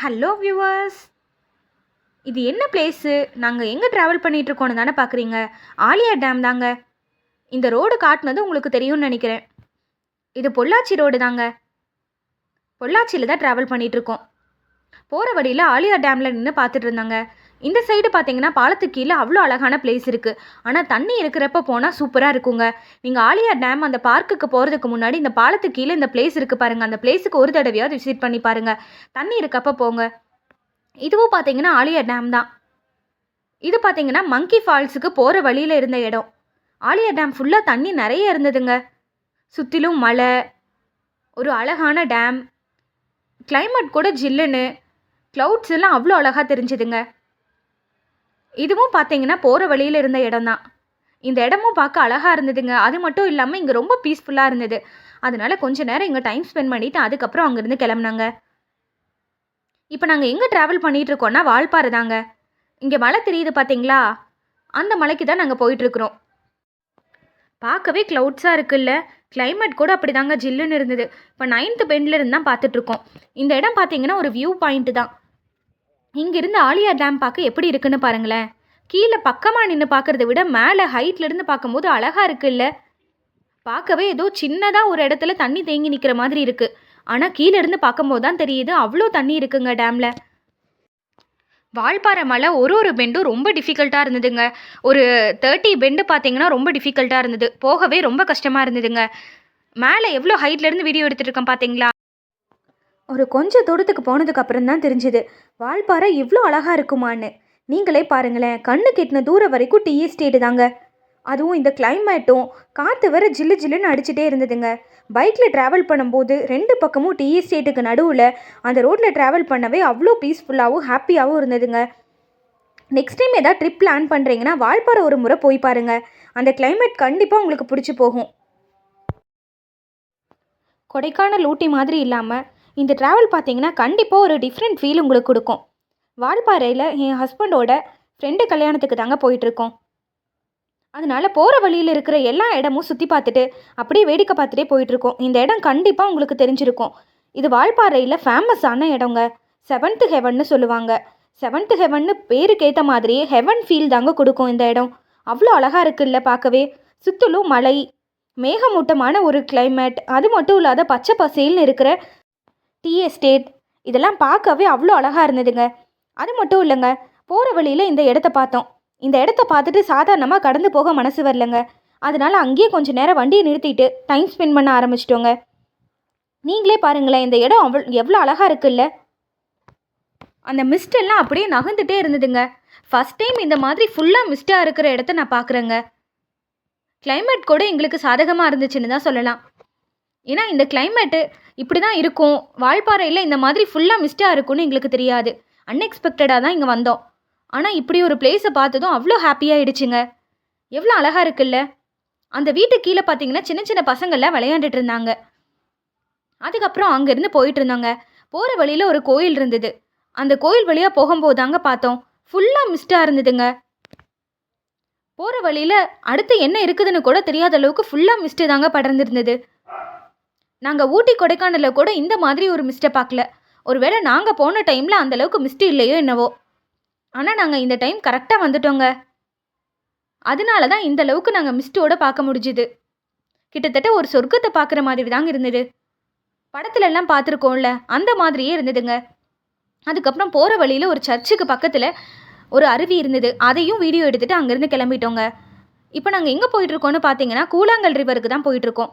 Hello viewers இது என்ன place நாங்கள் எங்கே ட்ராவல் பண்ணிகிட்ருக்கோன்னு தானே பார்க்குறீங்க ஆலியா டேம் தாங்க. இந்த ரோடு காட்டினது உங்களுக்கு தெரியும்னு நினைக்கிறேன். இது பொள்ளாச்சி ரோடு தாங்க. பொள்ளாச்சியில் தான் ட்ராவல் பண்ணிகிட்ருக்கோம் போகிற வழியில் ஆலியா டேமில் நின்று பார்த்துட்டு இருந்தாங்க. இந்த சைடு பார்த்தீங்கன்னா பாலத்துக்கு கீழே அவ்வளோ அழகான பிளேஸ் இருக்குது ஆனால் தண்ணி இருக்கிறப்ப போனால் சூப்பராக இருக்குங்க. நீங்கள் ஆலியா டேம் அந்த பார்க்குக்கு போகிறதுக்கு முன்னாடி இந்த பாலத்துக்கு கீழே இந்த பிளேஸ் இருக்குது பாருங்கள் அந்த பிளேஸுக்கு ஒரு தடவையாவது விசிட் பண்ணி பாருங்கள் தண்ணி இருக்கப்ப போங்க. இதுவும் பார்த்தீங்கன்னா ஆலியா டேம் தான். இது பார்த்தீங்கன்னா மங்கி ஃபால்ஸுக்கு போகிற வழியில் இருந்த இடம். ஆலியா டேம் ஃபுல்லாக தண்ணி நிறைய இருந்ததுங்க. சுற்றிலும் மலை ஒரு அழகான டேம் கிளைமேட் கூட ஜில்லுன்னு. க்ளவுட்ஸ் எல்லாம் அவ்வளோ அழகாக தெரிஞ்சுதுங்க. இதுவும் பார்த்தீங்கன்னா போகிற வழியில் இருந்த இடம் தான் இந்த இடமும் பார்க்க அழகாக இருந்ததுங்க. அது மட்டும் இல்லாமல் இங்கே ரொம்ப பீஸ்ஃபுல்லாக இருந்தது. அதனால கொஞ்ச நேரம் இங்கே டைம் ஸ்பெண்ட் பண்ணிவிட்டு அதுக்கப்புறம் அங்கேருந்து கிளம்புனாங்க. இப்போ நாங்கள் எங்கே ட்ராவல் பண்ணிகிட்டு இருக்கோம்னா வால்பாறை தாங்க. இங்கே மலை தெரியுது பார்த்தீங்களா அந்த மலைக்கு தான் நாங்கள் போயிட்டுருக்குறோம் பார்க்கவே க்ளவுட்ஸாக இருக்குல்ல. கிளைமேட் கூட அப்படி தாங்க ஜில்லுன்னு இருந்தது. இப்போ நைன்த்து பெண்டில் இருந்து தான் பார்த்துட்ருக்கோம் இந்த இடம் பார்த்தீங்கன்னா ஒரு வியூ பாயிண்ட்டு தான். இங்கிருந்து ஆலியா டேம் பார்க்க எப்படி இருக்குன்னு பாருங்களேன். கீழே பக்கமாக நின்று பார்க்குறத விட மேலே ஹைட்லேருந்து பார்க்கும்போது அழகாக இருக்குல்ல. பார்க்கவே ஏதோ சின்னதாக ஒரு இடத்துல தண்ணி தேங்கி நிற்கிற மாதிரி இருக்குது ஆனால் கீழே இருந்து பார்க்கும்போது தான் தெரியுது அவ்வளோ தண்ணி இருக்குங்க டேமில். வால்பாறை மலை ஒரு ஒரு பெண்டும் ரொம்ப டிஃபிகல்ட்டாக இருந்ததுங்க. ஒரு தேர்ட்டி பெண்டு பார்த்தீங்கன்னா ரொம்ப டிஃபிகல்ட்டாக இருந்தது. போகவே ரொம்ப கஷ்டமாக இருந்ததுங்க. மேலே எவ்வளோ ஹைட்லேருந்து வீடியோ எடுத்துகிட்டு பார்த்தீங்களா? ஒரு கொஞ்சம் தூரத்துக்கு போனதுக்கு அப்புறம் தான் தெரிஞ்சுது. வால்பாறை இவ்வளோ அழகாக இருக்குமான்னு. நீங்களே பாருங்களேன் கண்ணு கெட்டின தூரம் வரைக்கும் டீ எஸ்டேட்டு தாங்க. அதுவும் இந்த கிளைமேட்டும் காற்று வர ஜில்லு ஜில்லுன்னு அடிச்சுட்டே இருந்ததுங்க. பைக்கில் ட்ராவல் பண்ணும்போது ரெண்டு பக்கமும் டீ எஸ்டேட்டுக்கு நடுவில் அந்த ரோட்டில் ட்ராவல் பண்ணவே அவ்வளோ பீஸ்ஃபுல்லாகவும் ஹாப்பியாகவும் இருந்ததுங்க. நெக்ஸ்ட் டைம் ஏதாவது ட்ரிப் பிளான் பண்ணுறீங்கன்னா வால்பாறை ஒரு முறை போய் பாருங்கள் அந்த கிளைமேட் கண்டிப்பாக உங்களுக்கு பிடிச்சி போகும். கொடைக்கானல் ஊட்டி மாதிரி இல்லாமல் இந்த ட்ராவல் பார்த்தீங்கன்னா கண்டிப்பாக ஒரு டிஃப்ரெண்ட் ஃபீல் உங்களுக்கு கொடுக்கும். வால்பாறையில் என் ஹஸ்பண்டோட ஃப்ரெண்டு கல்யாணத்துக்கு தாங்க போயிட்டுருக்கோம். அதனால போகிற வழியில் இருக்கிற எல்லா இடமும் சுற்றி பார்த்துட்டு அப்படியே வேடிக்கை பார்த்துட்டே போயிட்டுருக்கோம். இந்த இடம் கண்டிப்பாக உங்களுக்கு தெரிஞ்சிருக்கும். இது வால்பாறையில் ஃபேமஸான இடங்க. செவன்த்து ஹெவன்னு சொல்லுவாங்க. செவன்த்து ஹெவன்னு பேருக்கு ஏற்ற மாதிரியே ஹெவன் ஃபீல் தாங்க கொடுக்கும் இந்த இடம். அவ்வளோ அழகாக இருக்குல்ல பார்க்கவே. சுற்றிலும் மலை மேகமூட்டமான ஒரு கிளைமேட் அது மட்டும் இல்லாத பச்சை பசேல்னு இருக்கிற டீ எஸ்டேட் இதெல்லாம் பார்க்கவே அவ்வளோ அழகாக இருந்ததுங்க. அது மட்டும் இல்லைங்க போகிற வழியில் இந்த இடத்த பார்த்தோம். இந்த இடத்த பார்த்துட்டு சாதாரணமாக கடந்து போக மனசு வரலங்க. அதனால் அங்கேயே கொஞ்சம் நேரம் வண்டியை நிறுத்திட்டு டைம் ஸ்பெண்ட் பண்ண ஆரம்பிச்சிட்டோங்க. நீங்களே பாருங்களேன் இந்த இடம் அவ்வளோ எவ்வளோ அழகாக இருக்குல்ல. அந்த மிஸ்டெல்லாம் அப்படியே நகர்ந்துட்டே இருந்ததுங்க. ஃபஸ்ட் டைம் இந்த மாதிரி ஃபுல்லாக மிஸ்டாக இருக்கிற இடத்த நான் பார்க்குறேங்க. கிளைமேட் கூட எங்களுக்கு சாதகமாக இருந்துச்சுன்னு தான் சொல்லலாம். ஏன்னா இந்த கிளைமேட்டு இப்படி தான் இருக்கும். வால்பாறையில் இந்த மாதிரி ஃபுல்லாக மிஸ்டாக இருக்கும்னு எங்களுக்கு தெரியாது. அன்எக்ஸ்பெக்டடாக தான் இங்கே வந்தோம். ஆனால் இப்படி ஒரு பிளேஸை பார்த்ததும் அவ்வளோ ஹாப்பியாகிடுச்சுங்க எவ்வளோ அழகாக இருக்குல்ல? அந்த வீட்டு கீழே பார்த்தீங்கன்னா சின்ன சின்ன பசங்கள்லாம் விளையாண்டுட்டு இருந்தாங்க. அதுக்கப்புறம் அங்கேருந்து போயிட்டு இருந்தாங்க. போகிற வழியில் ஒரு கோயில் இருந்தது. அந்த கோயில் வழியாக போகும்போது தாங்க பார்த்தோம். ஃபுல்லாக மிஸ்டாக இருந்ததுங்க. போகிற வழியில் அடுத்து என்ன இருக்குதுன்னு கூட தெரியாத அளவுக்கு ஃபுல்லாக மிஸ்ட்டு தாங்க படர்ந்துருந்தது. நாங்கள் ஊட்டி கொடைக்கானலில் கூட இந்த மாதிரி ஒரு மிஸ்டை பார்க்கல ஒருவேளை நாங்கள் போன டைமில் அந்த அளவுக்கு மிஸ்ட் இல்லையோ என்னவோ. ஆனால் நாங்கள் இந்த டைம் கரெக்டாக வந்துட்டோங்க. அதனால தான் இந்த அளவுக்கு நாங்கள் மிஸ்டோட பார்க்க முடிஞ்சுது. கிட்டத்தட்ட ஒரு சொர்க்கத்தை பார்க்குற மாதிரி தாங்க இருந்தது. படத்துல எல்லாம் பார்த்துருக்கோம்ல அந்த மாதிரியே இருந்ததுங்க. அதுக்கப்புறம் போகிற வழியில் ஒரு சர்ச்சுக்கு பக்கத்தில் ஒரு அருவி இருந்தது. அதையும் வீடியோ எடுத்துகிட்டு அங்கேருந்து கிளம்பிட்டோங்க. இப்போ நாங்கள் எங்கே போயிட்டுருக்கோன்னு பார்த்தீங்கன்னா கூழாங்கல் ரிவருக்கு தான் போயிட்டுருக்கோம்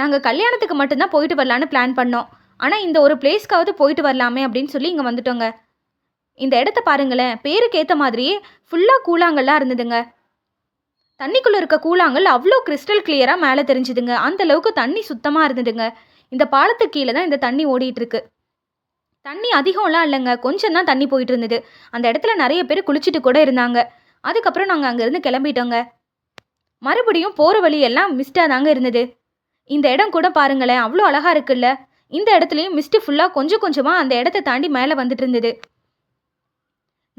நாங்கள் கல்யாணத்துக்கு மட்டும்தான் போயிட்டு வரலான்னு பிளான் பண்ணோம். ஆனால் இந்த ஒரு பிளேஸ்க்காவது போயிட்டு வரலாமே அப்படின்னு சொல்லி இங்கே வந்துட்டோங்க. இந்த இடத்த பாருங்களேன் பேருக்கு ஏற்ற மாதிரியே ஃபுல்லாக கூழாங்கல்லாம் இருந்ததுங்க. தண்ணிக்குள்ளே இருக்க கூழாங்கல் அவ்வளோ கிறிஸ்டல் கிளியராக மேலே தெரிஞ்சுதுங்க. அந்த அளவுக்கு தண்ணி சுத்தமாக இருந்ததுங்க. இந்த பாலத்துக்கு கீழே தான் இந்த தண்ணி ஓடிட்டு இருக்கு. தண்ணி அதிகம்லாம் இல்லைங்க. கொஞ்சம் தான் தண்ணி போயிட்டு இருந்தது. அந்த இடத்துல நிறைய பேர் குளிச்சுட்டு கூட இருந்தாங்க. அதுக்கப்புறம் நாங்கள் அங்கேருந்து கிளம்பிட்டோங்க. மறுபடியும் போகிற வழியெல்லாம் மிஸ்டாக தாங்க இருந்தது. இந்த இடம் கூட பாருங்களேன் அவ்வளோ அழகாக இருக்குல்ல. இந்த இடத்துலையும் மிஸ்ட்டு ஃபுல்லாக கொஞ்சம் கொஞ்சமாக அந்த இடத்த தாண்டி மேலே வந்துட்டு இருந்தது.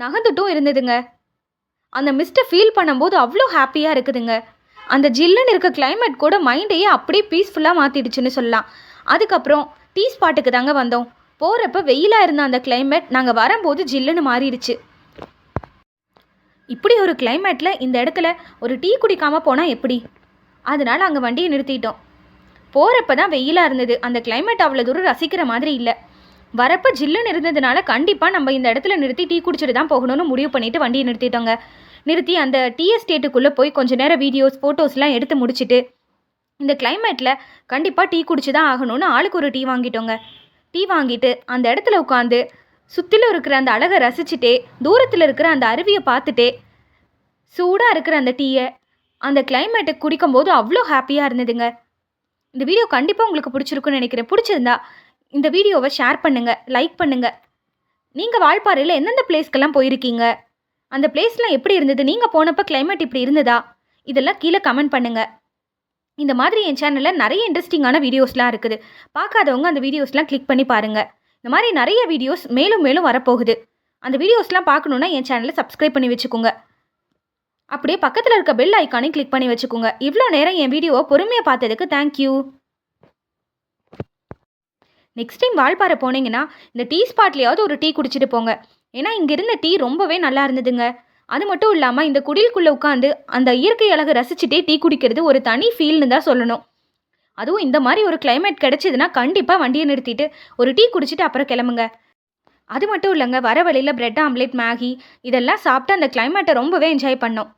நகர்ந்துட்டும் இருந்ததுங்க. அந்த மிஸ்ட்டை ஃபீல் பண்ணும்போது அவ்வளோ ஹாப்பியாக இருக்குதுங்க. அந்த ஜில்லுன்னு இருக்க கிளைமேட் கூட மைண்டையே அப்படியே பீஸ்ஃபுல்லாக மாற்றிடுச்சுன்னு சொல்லலாம். அதுக்கப்புறம் டீ ஸ்பாட்டுக்கு தாங்க வந்தோம். போகிறப்ப வெயிலாக இருந்த அந்த கிளைமேட் நாங்கள் வரும்போது ஜில்லுன்னு மாறிடுச்சு. இப்படி ஒரு கிளைமேட்டில் இந்த இடத்துல ஒரு டீ குடிக்காமல் போனால் எப்படி? அதனால் அங்கே வண்டியை நிறுத்திட்டோம். போகிறப்ப தான் வெயிலாக இருந்தது. அந்த கிளைமேட் அவ்வளோ தூரம் ரசிக்கிற மாதிரி இல்லை. வரப்ப ஜில்லுன்னு இருந்ததுனால கண்டிப்பாக நம்ம இந்த இடத்துல நிறுத்தி டீ குடிச்சிட்டு தான் போகணும்னு முடிவு பண்ணிட்டு வண்டியை நிறுத்திட்டோங்க. நிறுத்தி அந்த டீ எஸ்டேட்டுக்குள்ளே போய் கொஞ்சம் நேரம் வீடியோஸ் ஃபோட்டோஸ்லாம் எடுத்து முடிச்சிட்டு இந்த கிளைமேட்டில் கண்டிப்பாக டீ குடிச்சு தான் ஆகணும்னு ஆளுக்கு ஒரு டீ வாங்கிட்டோங்க. டீ வாங்கிட்டு அந்த இடத்துல உட்காந்து சுற்றிலும் இருக்கிற அந்த அழகை ரசிச்சுட்டே தூரத்தில் இருக்கிற அந்த அருவியை பார்த்துட்டே சூடாக இருக்கிற அந்த டீயை அந்த கிளைமேட்டை குடிக்கும்போது அவ்வளோ ஹாப்பியாக இருந்ததுங்க. இந்த வீடியோ கண்டிப்பாக உங்களுக்கு பிடிச்சிருக்குன்னு நினைக்கிறேன். பிடிச்சிருந்தா இந்த வீடியோவை ஷேர் பண்ணுங்கள் லைக் பண்ணுங்கள் நீங்கள் வால்பாறையில் எந்தெந்த பிளேஸ்க்கெல்லாம் போயிருக்கீங்க? அந்த பிளேஸ்லாம் எப்படி இருந்தது? நீங்கள் போனப்போ கிளைமேட் இப்படி இருந்ததா? இதெல்லாம் கீழே கமெண்ட் பண்ணுங்கள் இந்த மாதிரி என் சேனலில் நிறைய இன்ட்ரெஸ்டிங்கான வீடியோஸ்லாம் இருக்குது. பார்க்காதவங்க அந்த வீடியோஸ்லாம் கிளிக் பண்ணி பாருங்கள் இந்த மாதிரி நிறைய வீடியோஸ் மேலும் மேலும் வரப்போகுது. அந்த வீடியோஸ்லாம் பார்க்கணுன்னா என் சேனலை சப்ஸ்கிரைப் பண்ணி வச்சுக்கோங்க. அப்படியே பக்கத்தில் இருக்க பெல் ஐக்கானையும் கிளிக் பண்ணி வச்சுக்கோங்க. இவ்வளோ நேரம் என் வீடியோவை பொறுமையாக பார்த்ததுக்கு தேங்க்யூ நெக்ஸ்ட் டைம் வால்பாறை போனீங்கன்னா இந்த டீ ஸ்பாட்லேயாவது ஒரு டீ குடிச்சிட்டு போங்க. ஏன்னா இங்கே இருந்த டீ ரொம்பவே நல்லா இருந்ததுங்க. அது மட்டும் இல்லாமல் இந்த குடிலுக்குள்ளே உட்காந்து அந்த இயற்கை அழகை ரசிச்சுட்டே டீ குடிக்கிறது ஒரு தனி ஃபீல்னு தான் சொல்லணும். அதுவும் இந்த மாதிரி ஒரு கிளைமேட் கிடைச்சதுன்னா கண்டிப்பாக வண்டியை நிறுத்திட்டு ஒரு டீ குடிச்சிட்டு அப்புறம் கிளம்புங்க. அது மட்டும் இல்லைங்க வர வழியில் பிரெட் ஆம்லேட் மேகி இதெல்லாம் சாப்பிட்டு அந்த கிளைமேட்டை ரொம்பவே என்ஜாய் பண்ணோம்.